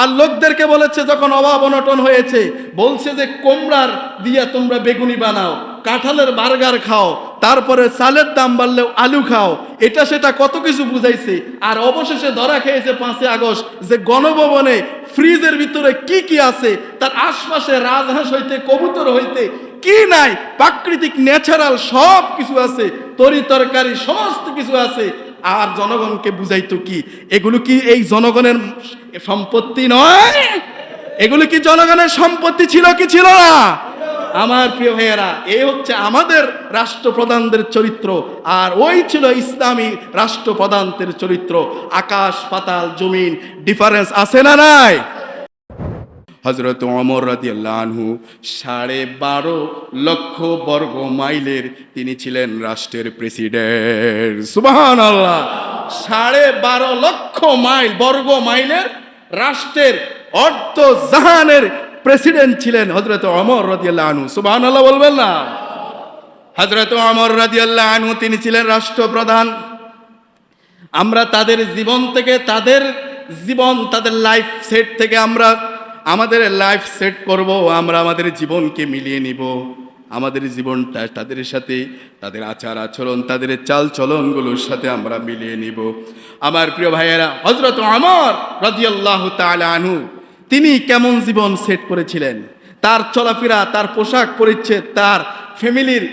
আর লোকদেরকে বলেছে, যখন অভাব অনটন হয়েছে, বলছে যে কোমরার দিয়া তোমরা বেগুনি বানাও, কাঁঠালের বার্গার খাও, তারপরে চালের দাম বাড়লেও আলু খাও। এটা সেটা কত কিছু বুঝাইছে। আর অবশেষে ধরা খেয়েছে পাঁচই আগস্ট যে, গণভবনে ফ্রিজের ভিতরে কি কি আছে, তার আশপাশে রাজহাঁস হইতে, কবুতর হইতে, কি নাই, প্রাকৃতিক, ন্যাচারাল সব কিছু আছে, তরি তরকারি, সমস্ত কিছু আছে। আর জনগণকে বুঝাইতো কি? এগুলো কি এই জনগণের সম্পত্তি নয়? এগুলো কি জনগণের সম্পত্তি ছিল কি ছিল না? আমার প্রিয় ভাইয়েরা, এ হচ্ছে আমাদের রাষ্ট্রপ্রধানদের চরিত্র, আর ওই ছিল ইসলামী রাষ্ট্রপ্রধানদের চরিত্র। আকাশ, পাতাল, জমিন ডিফারেন্স আছে না নাই? হজরত অমর রাদিয়াল্লাহু সাড়ে বারো লক্ষ বর্গ মাইলের তিনি ছিলেন রাষ্ট্রের প্রেসিডেন্ট। সুবাহান আল্লাহ সাড়ে বারো লক্ষ মাইল, বর্গ মাইলের রাষ্ট্রের অর্থ জাহানের প্রেসিডেন্ট ছিলেন হজরত অমর রাদিয়াল্লাহ আনহু। সুবাহান আল্লাহ বলবেন না? হজরত অমর রাদিয়াল্লাহ আনহু তিনি ছিলেন রাষ্ট্রপ্রধান। আমরা তাদের জীবন থেকে, তাদের জীবন, তাদের লাইফ সেট থেকে আমরা আমাদের লাইফ সেট করব, আমরা আমাদের জীবনকে মিলিয়ে নিব। আমাদের জীবনটা তাদের সাথে, তাদের আচার আচরণ, তাদের চাল চলনগুলোর সাথে আমরা মিলিয়ে নিব। আমার প্রিয় ভাইয়েরা হজরত আমর রাদিয়াল্লাহু তাআলা আনহু, তিনি কেমন জীবন সেট করেছিলেন? তার চলাফেরা, তার পোশাক পরিচ্ছেদ, তার ফ্যামিলির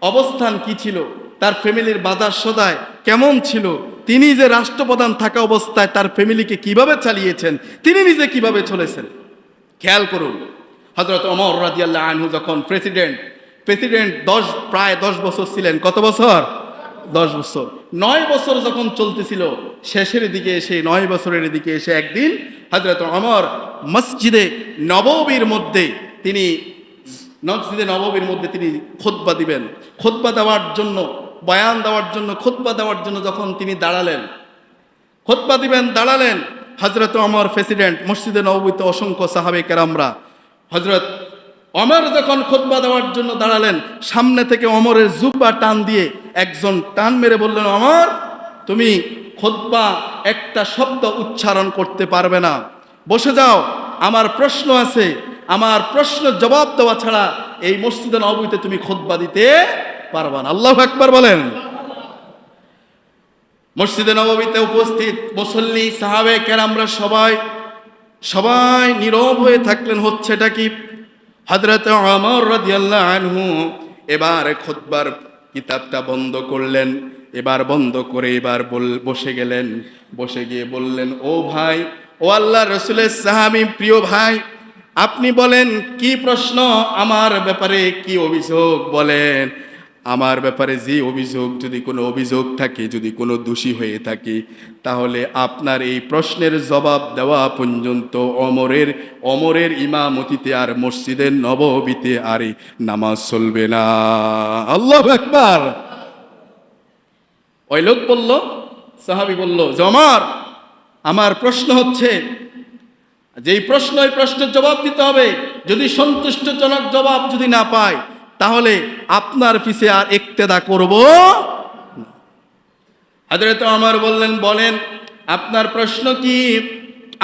অবস্থান কি ছিল? তার ফ্যামিলির বাজার সদায় কেমন ছিল? তিনি যে রাষ্ট্রপ্রধান থাকা অবস্থায় তার ফ্যামিলিকে কীভাবে চালিয়েছেন? তিনি নিজে কীভাবে চলেছেন? খেয়াল করুন। হজরত অমর রাজিয়াল্লাহ আনহু যখন প্রেসিডেন্ট প্রেসিডেন্ট দশ, প্রায় দশ বছর ছিলেন। কত বছর? দশ বছর। নয় বছর যখন চলতেছিল, শেষের দিকে এসে, নয় বছরের দিকে এসে একদিন হজরত অমর মসজিদে নববীর মধ্যে তিনি, মসজিদে নববীর মধ্যে তিনি খোদবা দিবেন। খোদবা দেওয়ার জন্য, বয়ান দেওয়ার জন্য খোদবা দেওয়ার জন্য যখন তিনি দাঁড়ালেন খোদবা দিবেন, দাঁড়ালেন হজরত অমর প্রেসিডেন্ট মসজিদে নববীতে অসংখ্য সাহাবে কেরামরা হজরত অমর যখন খোদবা দেওয়ার জন্য দাঁড়ালেন, সামনে থেকে অমরের জুব্বা টান দিয়ে একজন টান মেরে বললেন অমর তুমি খোদবা একটা শব্দ উচ্চারণ করতে পারবে না। বসে যাও, আমার প্রশ্ন আছে, আমার প্রশ্ন জবাব দেওয়া ছাড়া এই মসজিদে নববীতে তুমি খোদবা দিতে পারবা না। আল্লাহ একবার বলেন। মসজিদে নবমীতে উপস্থিত মুসল্লি, সাহাবে কেরামরা সবাই সবাই নীরব হয়ে থাকলেন, হচ্ছেটা কি? হজরত আমর রাদিয়াল্লাহ আনহু এবার খুতবার কিতাবটা বন্ধ করলেন, এবার বন্ধ করে এবার বল, বসে গেলেন, বসে গিয়ে বললেন, ও ভাই, ও আল্লাহ রসুলের সাহাবি, প্রিয় ভাই, আপনি বলেন, কি প্রশ্ন আমার ব্যাপারে কি অভিযোগ বলেন? আমার ব্যাপারে যে অভিযোগ, যদি কোনো অভিযোগ থাকে, যদি কোনো দোষী হয়ে থাকে, তাহলে আপনার এই প্রশ্নের জবাব দেওয়া পর্যন্ত অমরের অমরের ইমামতিতে আর মসজিদের নববীতে আর নামাজ চলবে না। আল্লাহ একবার ওই লোক বলল, সাহাবি বলল জমার আমার প্রশ্ন হচ্ছে, যেই প্রশ্ন, ওই প্রশ্নের জবাব দিতে হবে। যদি সন্তুষ্টজনক জবাব যদি না পায় তাহলে আপনার পিছে আর একতেদা করব হাজরত আমার বললেন, বলেন, আপনার প্রশ্ন কি?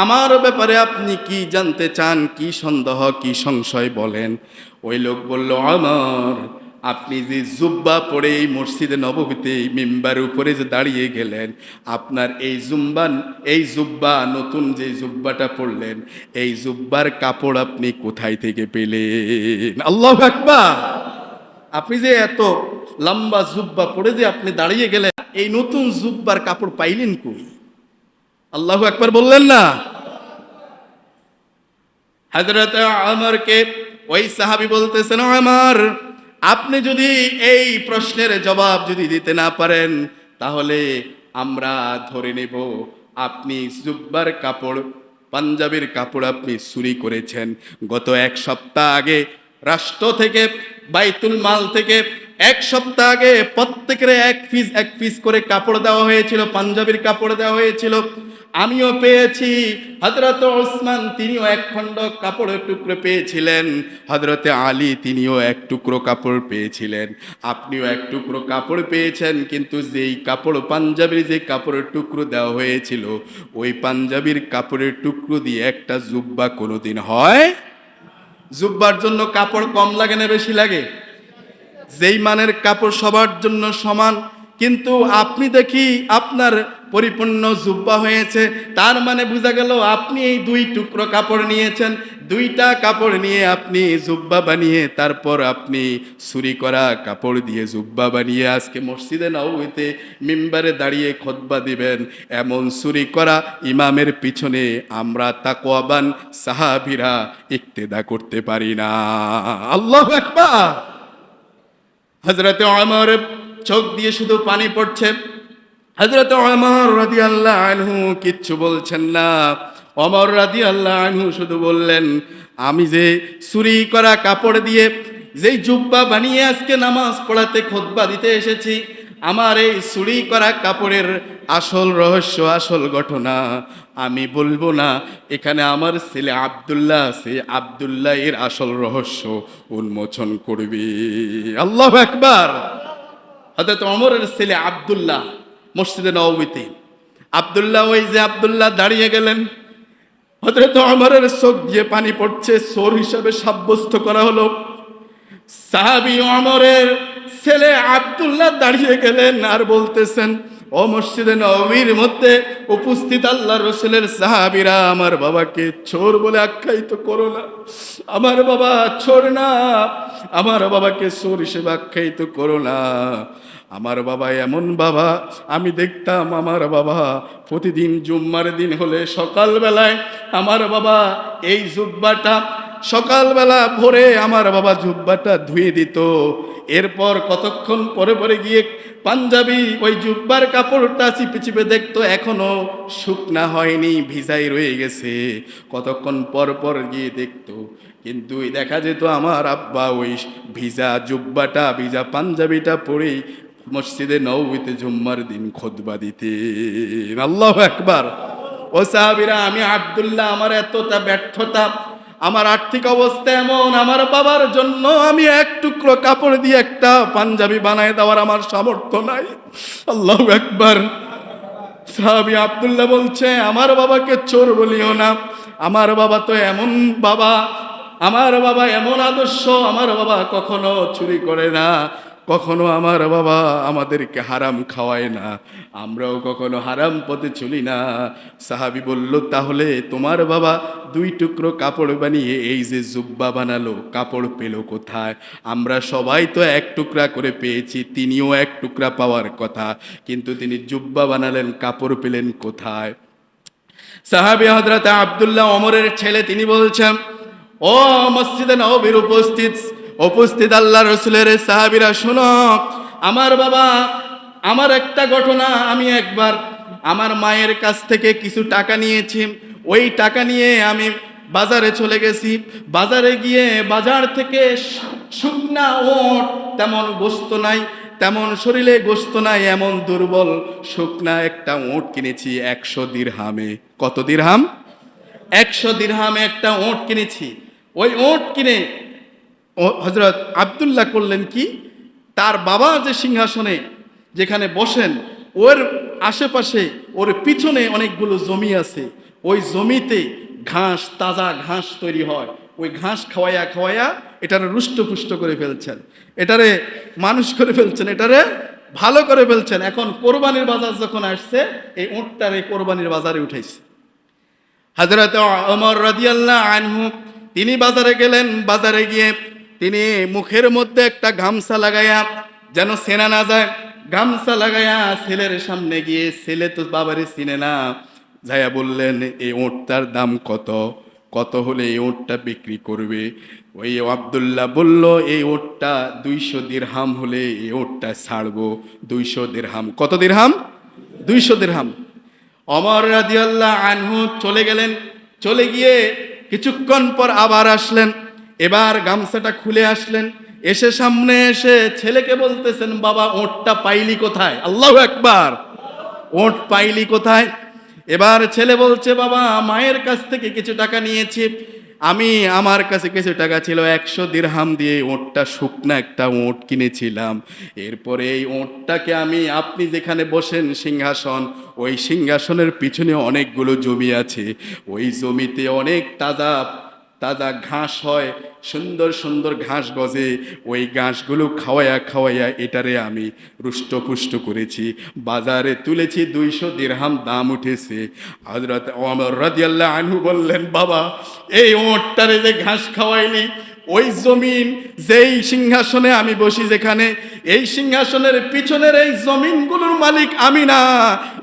আমার ব্যাপারে আপনি কি জানতে চান? কি সন্দেহ, কি সংশয় বলেন? ওই লোক বলল আমার আপনি যে জুব্বা পরে এই মসজিদে নববীতে এই মেম্বার উপরে যে দাঁড়িয়ে গেলেন, আপনার এই জুম্বা, এই জুব্বা, নতুন যে জুব্বাটা পরলেন এই জুব্বার কাপড় আপনি কোথায় থেকে পেলেন? আল্লাহ আকবার। আপনি যে এত লম্বা জুব্বা পরে যে আপনি দাঁড়িয়ে গেলেন, এই নতুন জুব্বার কাপড় পাইলেন কই? আল্লাহ একবার বললেন না? হজরত আমরকে ওই সাহাবি বলতেছেন, আমার, আপনি যদি এই প্রশ্নের জবাব যদি দিতে না পারেন, তাহলে আমরা ধরে নেব, আপনি জুব্বার কাপড়, পাঞ্জাবের কাপড় আপনি চুরি করেছেন। গত এক সপ্তাহ আগে রাষ্ট্র থেকে বাইতুল মাল থেকে এক সপ্তাহ আগে প্রত্যেকের এক পিস এক পিস করে কাপড় দেওয়া হয়েছিল, পাঞ্জাবির কাপড় দেওয়া হয়েছিল। আমিও পেয়েছি। হজরত ওসমান তিনিও এক খণ্ড কাপড়ের টুকরো পেয়েছিলেন। হজরতে আলী তিনিও এক টুকরো কাপড় পেয়েছিলেন। আপনিও এক টুকরো কাপড় পেয়েছেন, কিন্তু যেই কাপড়, পাঞ্জাবির যে কাপড়ের টুকরো দেওয়া হয়েছিল, ওই পাঞ্জাবির কাপড়ের টুকরো দিয়ে একটা জুব্বা কোনোদিন হয় জুব্বার জন্য কাপড় কম লাগে না বেশি লাগে? যেই মানের কাপড় সবার জন্য সমান, কিন্তু আপনি দেখি আপনার পরিপূর্ণ জুব্বা হয়েছে। তার মানে বোঝা গেল আপনি এই দুই টুকরো কাপড় নিয়েছেন। দুইটা কাপড় নিয়ে আপনি জুব্বা বানিয়ে তারপর আপনি চুরি করা কাপড় দিয়ে জুব্বা বানিয়ে আজকে মসজিদে নবীতে মিম্বারে দাঁড়িয়ে খোদবা দিবেন। এমন চুরি করা ইমামের পিছনে আমরা তাকওয়াবান সাহাবিরা ইক্তেদা করতে পারি না। আল্লাহ একবার হজরতে অমর চোখ দিয়ে শুধু পানি পড়ছে। হজরত অমর রাদি আল্লাহ আনহু কিচ্ছু বলছেন না। অমর রাদি আল্লাহ আনহু শুধু বললেন, আমি যে চুরি করা কাপড় দিয়ে যেই জুব্বা বানিয়ে আজকে নামাজ পড়াতে খোদবা দিতে এসেছি, আমার এই চুরি করা কাপড়ের আসল রহস্য, আসল ঘটনা আমি বলব না। এখানে আমার ছেলে আবদুল্লাহ আছে, আবদুল্লাহ এর আসল রহস্য উন্মোচন করবি। আল্লাহ একবার হয়তো অমরের ছেলে আবদুল্লাহ মসজিদে নবীতে আবদুল্লাহ ওই যে আবদুল্লাহ দাঁড়িয়ে গেলেন। হজরত অমরের চোখ দিয়ে পানি পড়ছে সোর হিসাবে সাব্যস্ত করা হলো। সাহাবি অমরের ছেলে আবদুল্লাহ দাঁড়িয়ে গেলেন আর বলতেছেন ও মসজিদে নবীর মধ্যে উপস্থিত আল্লাহ রসুলের সাহাবিরা, আমার বাবাকে চোর বলে আখ্যায়িত করো না। আমার বাবা চোর না, আমার বাবাকে চোর হিসেবে আখ্যায়িত করো না। আমার বাবা এমন বাবা, আমি দেখতাম আমার বাবা প্রতিদিন জুম্মার দিন হলে সকালবেলায় আমার বাবা এই জুব্বাটা সকালবেলা ভোরে আমার বাবা জুব্বাটা ধুয়ে দিত। এরপর কতক্ষণ পরে পরে গিয়ে পাঞ্জাবি, ওই জুব্বার কাপড়টা চিপে চিপে দেখতো, এখনও শুকনা হয়নি, ভিজাই রয়ে গেছে। কতক্ষণ পর পর গিয়ে দেখতো। কিন্তু দেখা যেত আমার আব্বা ওই ভিজা জুব্বাটা, ভিজা পাঞ্জাবিটা পরেই মসজিদে নবীতে জুম্মার দিন খোদবা দিতে আল্লাহ একবার ও সাহাবিরা, আমি আব্দুল্লাহ, আমার এতটা ব্যর্থতা আমার আর্থিক অবস্থা এমন, আমার বাবার জন্য আমি এক টুকরো কাপড় দিয়ে একটা পাঞ্জাবি বানায় দেওয়ার আমার সামর্থ্য নাই। আল্লাহ একবার সাহাবি আবদুল্লাহ বলছে, আমার বাবাকে চোর বলিও না। আমার বাবা তো এমন বাবা। আমার বাবা এমন আদর্শ। আমার বাবা কখনো চুরি করে না। কখনো আমার বাবা আমাদেরকে হারাম খাওয়ায় না, আমরাও কখনো হারাম পথে চলি না। সাহাবি বলল, তাহলে তোমার বাবা দুই টুকরো কাপড় বানিয়ে এই যে জুব্বা বানালো, কাপড় পেল কোথায়? আমরা সবাই তো এক টুকরা করে পেয়েছি, তিনিও এক টুকরা পাওয়ার কথা, কিন্তু তিনি জুব্বা বানালেন, কাপড় পেলেন কোথায়? সাহাবি হজরত আবদুল্লাহ অমরের ছেলে, তিনি বলছেন, ও মসজিদে নবীর উপস্থিত উপস্থিত আল্লাহ রসুলের সাহাবিরা, শোনো, আমার বাবা, আমার একটা ঘটনা আমি একবার আমার মায়ের কাছ থেকে কিছু টাকা নিয়েছি। ওই টাকা নিয়ে আমি বাজারে চলে গেছি। বাজারে গিয়ে বাজার থেকে শুকনা ওট, তেমন গোস্ত নাই, তেমন শরীরে গোস্ত নাই, এমন দুর্বল শুকনা একটা ওট কিনেছি একশো দিরহামে। কত দিরহাম? একশো দিরহামে একটা ওট কিনেছি। ওই ওট কিনে হজরত আবদুল্লাহ করলেন কি? তার বাবা যে সিংহাসনে যেখানে বসেন, ওর আশেপাশে, ওর পিছনে অনেকগুলো জমি আছে। ওই জমিতে ঘাস, তাজা ঘাস তৈরি হয়। ওই ঘাস খাওয়াইয়া খাওয়াইয়া এটারে রুষ্টপুষ্ট করে ফেলছেন। এটারে মানুষ করে ফেলছেন, এটারে ভালো করে ফেলছেন। এখন কোরবানির বাজার যখন আসছে, এই উঁটটার কোরবানির বাজারে উঠেছে হাজরত অমর রাদিয়াল্লাহ আনহু, তিনি বাজারে গেলেন। বাজারে গিয়ে তিনি মুখের মধ্যে একটা গামছা লাগাইয়া যেন সেনা না যায়, গামছা লাগাইয়া ছেলের সামনে গিয়ে ছেলে তো বাবারে চিনে না। যাইয়া বললেন, এই ওঁটটার দাম কত? কত হলে এই ওঁটটা বিক্রি করবে? ওই আবদুল্লাহ বলল, এই ওঁটটা দুইশো দিরহাম হলে এই ওঁটটা ছাড়বো। দুইশো দিরহাম। কত দিরহাম? দুইশো দিরহাম। অমর রাদিয়াল্লাহ আনহু চলে গেলেন। চলে গিয়ে কিছুক্ষণ পর আবার আসলেন। এবার গামছাটা খুলে আসলেন, এসে সামনে এসে ছেলেকে বলতেছেন, বাবা, ওঁটটা পাইলি কোথায়? আল্লাহ একবার ওঁট পাইলি কোথায়? এবার ছেলে বলছে, বাবা, মায়ের কাছ থেকে কিছু টাকা নিয়েছি। আমি আমার কাছে কিছু টাকা ছিল, একশো দিরহাম দিয়ে ওঁটটা শুকনা একটা ওঁট কিনেছিলাম। এরপরে এই ওঁটটাকে আমি, আপনি যেখানে বসেন সিংহাসন, ওই সিংহাসনের পিছনে অনেকগুলো জমি আছে। ওই জমিতে অনেক তাজা তাজা ঘাস হয়, সুন্দর সুন্দর ঘাস গজে। ওই ঘাসগুলো খাওয়াইয়া খাওয়াইয়া এটারে আমি রুষ্টপুষ্ট করেছি। বাজারে তুলেছি দুইশো দেড়হাম দাম উঠেছে। হজরত অমর রাদিয়াল্লাহ আনহু বললেন, বাবা, এই ওটটারে যে ঘাস খাওয়াইনি, ওই জমিন যেই সিংহাসনে আমি বসি যেখানে, এই সিংহাসনের পিছনের এই জমিনগুলোর মালিক আমি না।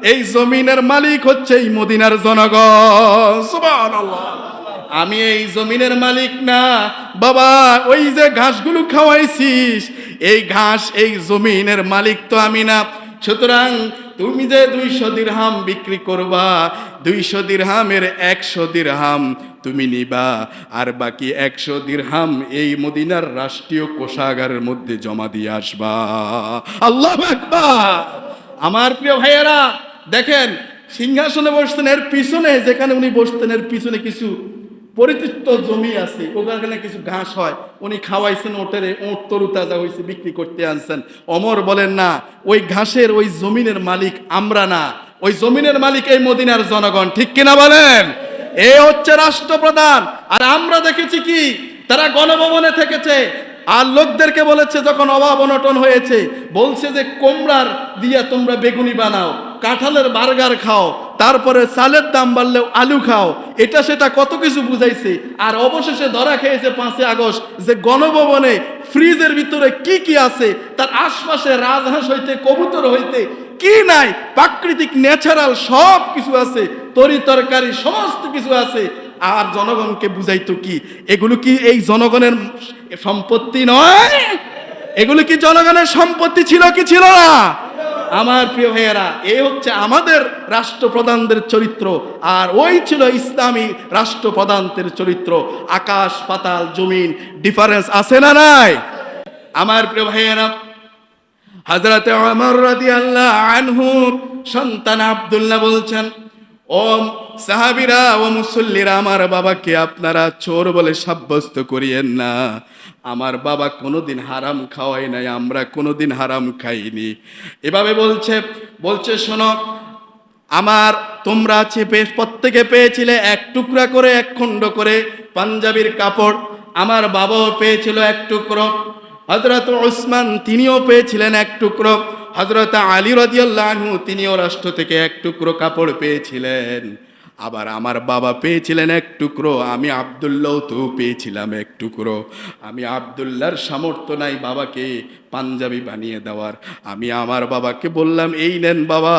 এই জমিনের মালিক হচ্ছে এই মদিনার জনগণ। সুবহানাল্লাহ। আমি এই জমিনের মালিক না। বাবা, ওই যে ঘাসগুলো খাওয়াইছিস, এই ঘাস, এই জমিনের মালিক তো আমি না। সুতরাং তুমি যে দুইশো দিরহাম বিক্রি করবা, দুইশো দিরহামের একশো দিরহাম তুমি নিবা, আর বাকি একশো দিরহাম এই মদিনার রাষ্ট্রীয় কোষাগারের মধ্যে জমা দিয়ে আসবা। আল্লাহ আমার প্রিয় ভাইয়েরা, দেখেন, সিংহাসনে বসতেন, এর পিছনে, যেখানে উনি বসতেন, এর পিছনে কিছু পরিচিত জমি আছে, ওখানে কিছু ঘাস হয়, উনি খাওয়াইছেন ওটারে, ওট তরু তাজা হয়েছে বিক্রি করতে আনছেন। অমর বলেন, না, ওই ঘাসের, ওই জমিনের মালিক আমরা না। ওই জমিনের মালিক এই মদিনার জনগণ। ঠিক কিনা বলেন? এ হচ্ছে রাষ্ট্রপ্রধান। আর আমরা দেখেছি কি, তারা গণভবনে থেকেছে। আর লোকদেরকে বলেছে, যখন অভাব অনটন হয়েছে, বলছে যে কোমরার দিয়া তোমরা বেগুনি বানাও, কাঁঠালের বার্গার খাও তারপরে চালের দাম বাড়লেও আলু খাও। এটা সেটা কত কিছু বুঝাইছে। আর অবশেষে ধরা খেয়েছে পাঁচই আগস্ট যে গণভবনে ফ্রিজের ভিতরে কি কি আছে, তার আশপাশে রাজহাঁস হইতে, কবুতর হইতে, কি নাই, প্রাকৃতিক ন্যাচারাল সব কিছু আছে, তরি তরকারি, সমস্ত কিছু আছে। আর জনগণকে বুঝাইতো কি, এগুলো কি এই জনগণের সম্পত্তি নয়? এগুলো কি জনগণের সম্পত্তি ছিল কি ছিল না? আমার প্রিয় ভাইয়েরা, এ হচ্ছে আমাদের রাষ্ট্রপ্রধানদের চরিত্র, আর ওই ছিল ইসলামী রাষ্ট্রপ্রধানদের চরিত্র। আকাশ, পাতাল, জমিন ডিফারেন্স আছে না নাই? আমার প্রিয় ভাইয়েরা হজরত আমর রাদিয়াল্লাহু আনহুর সন্তান আব্দুল্লাহ বলছেন, ও সাহাবিরা, ও মুসল্লিরা, আমার বাবাকে আপনারা চোর বলে সাব্যস্ত করিয়েন না। আমার বাবা কোনোদিন হারাম খাওয়াই নাই, আমরা কোনোদিন হারাম খাইনি। এভাবে বলছে বলছে, শোনো, আমার তোমরা চেপে প্রত্যেকে পেয়েছিলে এক টুকরা করে, এক খণ্ড করে পাঞ্জাবির কাপড়, আমার বাবাও পেয়েছিল এক টুকরো হজরত ওসমান তিনিও পেয়েছিলেন এক টুকরো হজরত আলী রদিয়াল্লাহু তিনিও রাষ্ট্র থেকে এক টুকরো কাপড় পেয়েছিলেন। আবার আমার বাবা পেয়েছিলেন এক টুকরো, আমি আবদুল্লাহ তো পেয়েছিলাম এক টুকরো। আমি আবদুল্লার সামর্থ্য নাই বাবাকে পাঞ্জাবি বানিয়ে দেওয়ার। আমি আমার বাবাকে বললাম, এই নেন বাবা,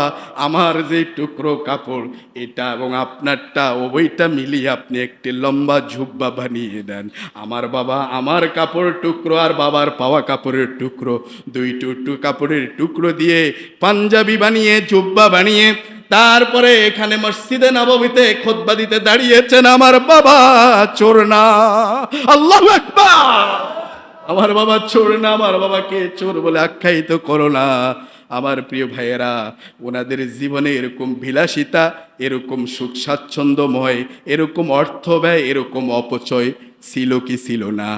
আমার যে টুকরো কাপড়, এটা এবং আপনারটা ওইটা মিলিয়ে আপনি একটি লম্বা ঝুব্বা বানিয়ে দেন। আমার বাবা আমার কাপড় টুকরো আর বাবার পাওয়া কাপড়ের টুকরো। দুই টুকটু কাপড়ের টুকরো দিয়ে পাঞ্জাবি বানিয়ে জুব্বা বানিয়ে তারপরে এখানে মসজিদে নবমীতে খোদবা দিতে দাঁড়িয়েছেন আমার বাবা চোর না আল্লাহ আমার বাবা চোর না আমার বাবাকে চোর বলে আখ্যায়িত করো না। আমার প্রিয় ভাইয়েরা, ওনাদের জীবনে এরকম বিলাসিতা, এরকম সুখ স্বাচ্ছন্দ্যময়, এরকম অর্থ ব্যয়, এরকম অপচয় ছিল কি ছিল না?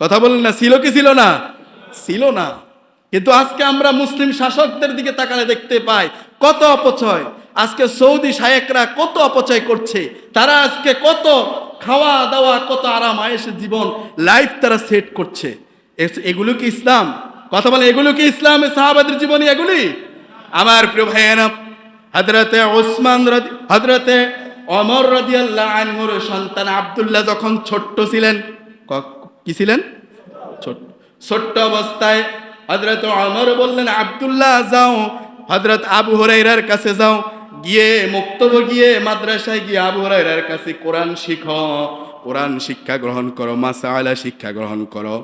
কথা বলেন না, ছিল কি ছিল না? ছিল না। কিন্তু আজকে আমরা মুসলিম শাসকদের দিকে তাকালে দেখতে পাই কত অপচয়। আজকে সৌদি শায়েকরা কত অপচয় করছে। তারা আজকে কত খাওয়া দাওয়া, কত আরাম, আয়েসের জীবন লাইফ তারা সেট করছে। এগুলো কি ইসলাম? কথা বলে এগুলো কি ইসলাম? সাহাবাদের জীবনী এগুলি? আমার প্রিয় ভাইয়েরা হজরতে ওসমান হজরতে অমর রদিয়াল্লাহ আনহুর সন্তান আবদুল্লাহ যখন ছোট্ট ছিলেন, কি ছিলেন? ছোট্ট অবস্থায় হজরত অমর বললেন, আব্দুল্লাহ, যাও। হজরত আবু হরাইরার কাছে যাও। গিয়ে মুক্তব গিয়ে মাদ্রাসায় গিয়ে আবু হরাইরার কাছে কোরআন শিখো। কোরআন শিক্ষা গ্রহণ করো মাসাআলা শিক্ষা গ্রহণ করো।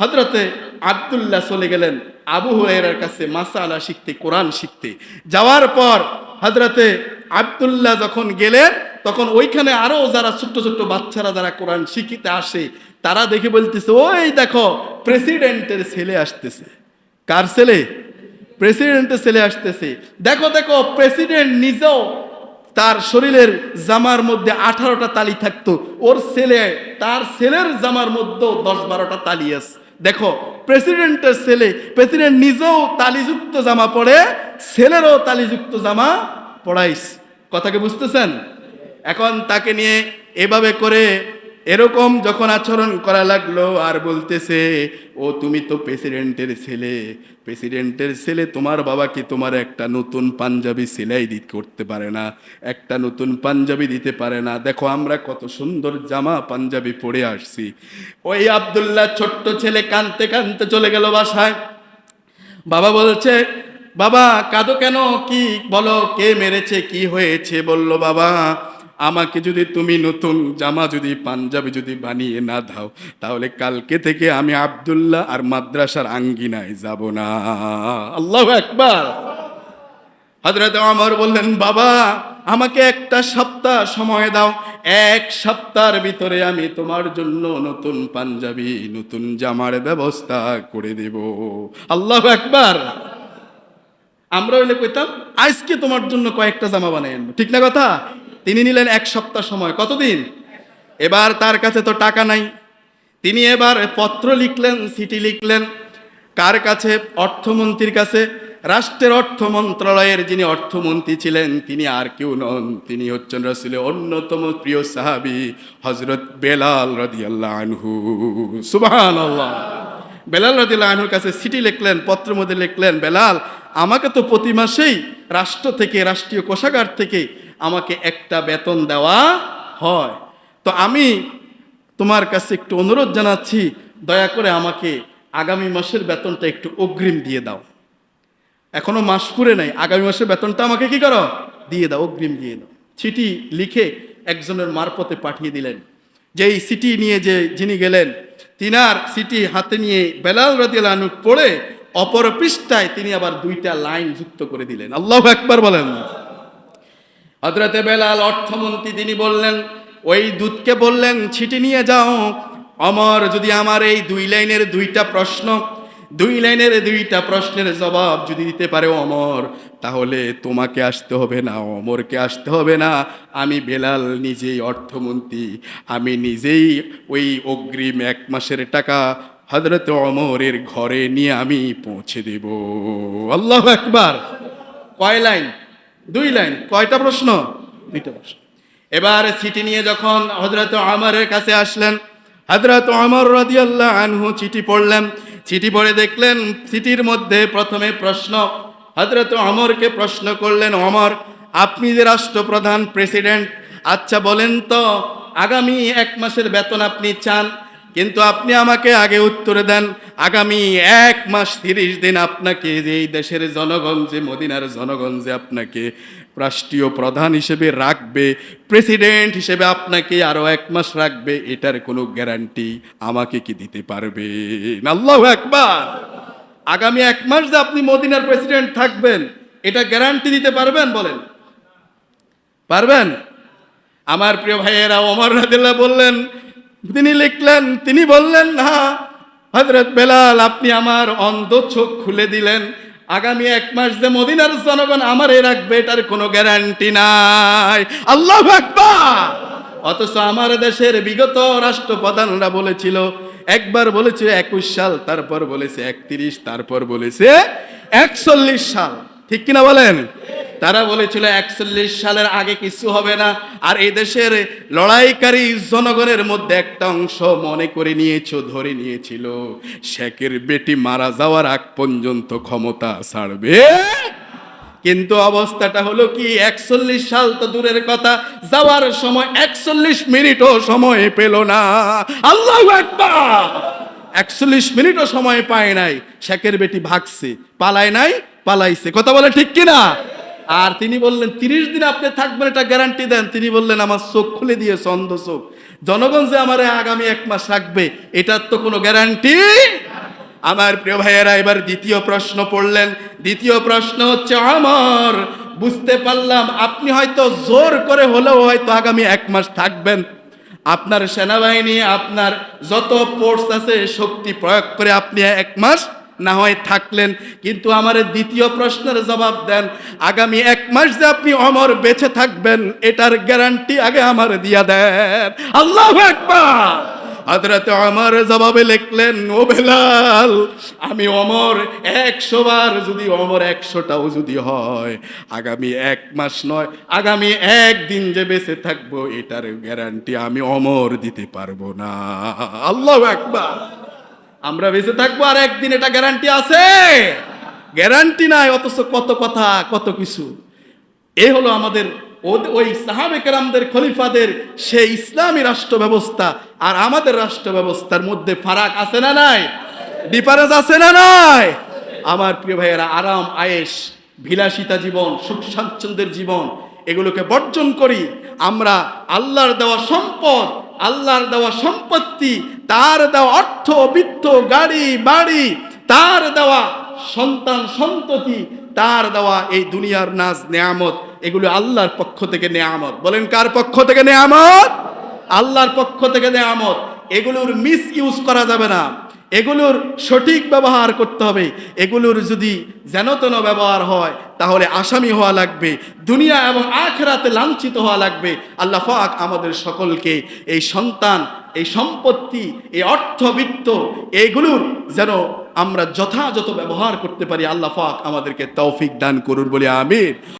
হজরতে আব্দুল্লাহ চলে গেলেন আবু হুরাইরার কাছে মাসাআলা শিখতে, কোরআন শিখতে। যাওয়ার পর হজরতে আবদুল্লাহ যখন গেলেন, তখন ওইখানে আরও যারা ছোট্ট ছোট্ট বাচ্চারা যারা কোরআন শিখিতে আসে, তারা দেখে বলতেছে, ওই দেখো প্রেসিডেন্টের ছেলে আসতেছে। কার ছেলে? প্রেসিডেন্টের ছেলে আসতেছে। দেখো দেখো প্রেসিডেন্ট নিজেও তার শরীরের জামার মধ্যে আঠারোটা তালি থাকতো। ওর ছেলে, তার ছেলের জামার মধ্যেও দশ বারোটা তালি আছে। দেখো প্রেসিডেন্টের ছেলে প্রেসিডেন্ট নিজেও তালিযুক্ত জামা পরে, ছেলেরও তালিযুক্ত জামা পড়াইস কথাকে বুঝতেছেন? এখন তাকে নিয়ে এভাবে করে এরকম যখন আচরণ করা লাগল আর বলতেছে, ও, তুমি তো প্রেসিডেন্টের ছেলে। প্রেসিডেন্টের ছেলে তোমার বাবা কি তোমার একটা নতুন পাঞ্জাবি সেলাই দিতে করতে পারে না? একটা নতুন পাঞ্জাবি দিতে পারে না? দেখো আমরা কত সুন্দর জামা, পাঞ্জাবি পরে আসছি। ওই আব্দুল্লাহ ছোট্ট ছেলে কানতে কানতে চলে গেল বাসায়। বাবা বলছে, বাবা, কাঁদো কেন? কি বলো? কে মেরেছে? কি হয়েছে? বলল, বাবা আমাকে যদি তুমি নতুন জামা যদি, পাঞ্জাবি যদি বানিয়ে না দাও, তাহলে কালকে থেকে আমি আবদুল্লাহ আর মাদ্রাসার আঙ্গিনায় যাব না। আল্লাহ একবার হজরত আমর বললেন, বাবা, আমাকে একটা সপ্তাহ সময় দাও, এক সপ্তাহের ভিতরে আমি তোমার জন্য নতুন পাঞ্জাবি, নতুন জামার ব্যবস্থা করে দেব। আল্লাহ একবার আমরা হইলে কইতাম, আজকে তোমার জন্য কয়েকটা জামা বানাই ঠিক না কথা? তিনি নিলেন এক সপ্তাহ সময়। কতদিন? এবার তার কাছে তো টাকা নাই। তিনি এবার পত্র লিখলেন, চিঠি লিখলেন। কার কাছে? অর্থমন্ত্রীর কাছে। রাষ্ট্রের অর্থ মন্ত্রণালয়ের যিনি অর্থমন্ত্রী ছিলেন, তিনি আর কেউ নন। তিনি হচ্ছেন রসুলের অন্যতম প্রিয় সাহাবি হজরত বেলাল রদিয়াল্লাহ আনহু। সুবাহান আল্লাহ বেলাল রদিল্লা আনহুর কাছে চিঠি লিখলেন, পত্র মধ্যে লিখলেন, বেলাল, আমাকে তো প্রতি মাসেই রাষ্ট্র থেকে, রাষ্ট্রীয় কোষাগার থেকে আমাকে একটা বেতন দেওয়া হয়। তো আমি তোমার কাছে একটু অনুরোধ জানাচ্ছি, দয়া করে আমাকে আগামী মাসের বেতনটা একটু অগ্রিম দিয়ে দাও। এখনও মাস পুরে নাই, আগামী মাসের বেতনটা আমাকে কি করো? দিয়ে দাও, অগ্রিম দিয়ে দাও। চিঠি লিখে একজনের মারফতে পাঠিয়ে দিলেন। যেই সিটি নিয়ে যে যিনি গেলেন, তিনার সিটি হাতে নিয়ে বেলাল রদিয়াল পড়ে অপর পৃষ্ঠায় তিনি আবার দুইটা লাইন যুক্ত করে দিলেন। আল্লাহ একবার বলেন। হজরতে বেলাল অর্থমন্ত্রী তিনি বললেন, ওই দূতকে বললেন, ছিটি নিয়ে যাও। অমর, যদি আমার এই দুই লাইনের দুইটা প্রশ্ন, দুই লাইনের দুইটা প্রশ্নের জবাব যদি দিতে পারে অমর, তাহলে তোমাকে আসতে হবে না, অমরকে আসতে হবে না। আমি বেলাল নিজেই অর্থমন্ত্রী, আমি নিজেই ওই অগ্রিম এক মাসের টাকা হজরত অমরের ঘরে নিয়ে আমি পৌঁছে দেব। আল্লাহ একবার কয় লাইন? দুই লাইন, কয়টা প্রশ্ন? দুইটা প্রশ্ন। এবার চিঠি নিয়ে যখন হজরত আমরের কাছে আসলেন হজরত অমর রাদিয়াল্লাহ আনহু চিঠি পড়লেন। চিঠি পড়ে দেখলেন চিঠির মধ্যে প্রথমে প্রশ্ন হজরত অমরকে প্রশ্ন করলেন অমর আপনি যে রাষ্ট্রপ্রধান, প্রেসিডেন্ট আচ্ছা বলেন তো, আগামী এক মাসের বেতন আপনি চান? কিন্তু আপনি আমাকে আগে উত্তর দেন। আগামী এক মাস তিরিশ দিন আপনাকে যে এই দেশের জনগণ যে মদিনার জনগণ যে আপনাকে রাষ্ট্রীয় প্রধান হিসেবে রাখবে, প্রেসিডেন্ট হিসেবে আপনাকে আরও এক মাস রাখবে, এটার কোনো গ্যারান্টি আমাকে কি দিতে পারবে আল্লাহ একবার আগামী এক মাস যে আপনি মদিনার প্রেসিডেন্ট থাকবেন, এটা গ্যারান্টি দিতে পারবেন বলেন? পারবেন? আমার প্রিয় ভাইয়েরা, ওমর রাদিল্লাহ বললেন তিনি লিখলেন, তিনি বললেন, না হজরত বেলাল, আপনি আমার অন্ধ চোখ খুলে দিলেন। আগামী এক মাস যে মদিনার জনগণ আমারে রাখবে, এটার কোনো গ্যারান্টি নাই। আল্লাহ অথচ আমার দেশের বিগত রাষ্ট্রপ্রধানরা বলেছিল, একবার বলেছে একুশ সাল, তারপর বলেছে একত্রিশ, তারপর বলেছে একচল্লিশ সাল। ঠিক কিনা বলেন? তারা বলেছিল একচল্লিশ সালের আগে কিছু হবে না। আর এই দেশের লড়াইকারী জনগণের মধ্যে একটা অংশ মনে করে নিয়েছো ধরে নিয়েছিল, শেখের বেটি মারা যাওয়ার আগ পর্যন্ত ক্ষমতা ছাড়বে। কিন্তু অবস্থাটা হলো কি, একচল্লিশ সাল তো দূরের কথা, যাওয়ার সময় একচল্লিশ মিনিটও সময় পেল না। আল্লাহ একবার একচল্লিশ মিনিটও সময় পায় নাই, শেখের বেটি ভাগছে, পালায় নাই, পালাইছে। কথা বলে ঠিক কিনা? আর তিনি বললেন, তিরিশ দিন আপনি থাকবেন, এটা গ্যারান্টি দেন। তিনি বললেন, আমার চোখ খুলে দিয়েছে অন্ধ চোখ। জনগণ যে আমার আগামী এক মাস রাখবে, এটার তো কোনো গ্যারান্টি আমার প্রিয় ভাইয়েরা, এবার দ্বিতীয় প্রশ্ন পড়লেন। দ্বিতীয় প্রশ্ন হচ্ছে আমার বুঝতে পারলাম আপনি হয়তো জোর করে হলেও হয়তো আগামী এক মাস থাকবেন। আপনার সেনাবাহিনী, আপনার যত ফোর্স আছে, শক্তি প্রয়োগ করে আপনি এক মাস না হয় থাকলেন, কিন্তু আমার দ্বিতীয় প্রশ্নের জবাব দেন, আগামী এক মাস যে আপনি অমর বেঁচে থাকবেন, এটার গ্যারান্টি আগে আমার দিয়া দেন। আল্লাহ একবার হজরত অমর জবাবে লিখলেন, ও বেলাল, আমি অমর একশো বার, যদি অমর একশোটাও যদি হয়, আগামী এক মাস নয়, আগামী একদিন যে বেঁচে থাকব, এটার গ্যারান্টি আমি অমর দিতে পারব না। আল্লাহ একবার আমরা বেঁচে থাকব আর একদিন এটা গ্যারান্টি আছে। গ্যারান্টি নাই, অথচ কত কথা, কত কিছু। এ হলো আমাদের ওই সাহাবে কেরামদের, খলিফাদের সেই ইসলামী রাষ্ট্র ব্যবস্থা। আর আমাদের রাষ্ট্র ব্যবস্থার মধ্যে ফারাক আছে না নাই? ডিফারেন্স আছে না নাই? আমার প্রিয় ভাইয়েরা, আরাম, আয়েশ, বিলাসিতা জীবন সুখ স্বাচ্ছন্দ্যের জীবন এগুলোকে বর্জন করি, আমরা আল্লাহর দেওয়া সম্পদ, আল্লাহর দেওয়া সম্পত্তি, তার দেওয়া অর্থ, বিত্ত, গাড়ি, বাড়ি, তার দেওয়া সন্তান সন্ততি, তার দেওয়া এই দুনিয়ার নাজ নেয়ামত, এগুলো আল্লাহর পক্ষ থেকে নেয়ামত। বলেন, কার পক্ষ থেকে নেয়ামত? আল্লাহর পক্ষ থেকে নেয়ামত। এগুলোর মিস ইউজ করা যাবে না। এগুলোর সঠিক ব্যবহার করতে হবে। এগুলোর যদি যেনতেন ব্যবহার হয়, তাহলে আসামি হওয়া লাগবে, দুনিয়া এবং আখেরাতে লাঞ্ছিত হওয়া লাগবে। আল্লাহ পাক আমাদের সকলকে এই সন্তান, এই সম্পত্তি, এই অর্থবিত্ত, এগুলোর যেন আমরা যথাযথ ব্যবহার করতে পারি, আল্লাহ পাক আমাদেরকে তৌফিক দান করুন বলে আমির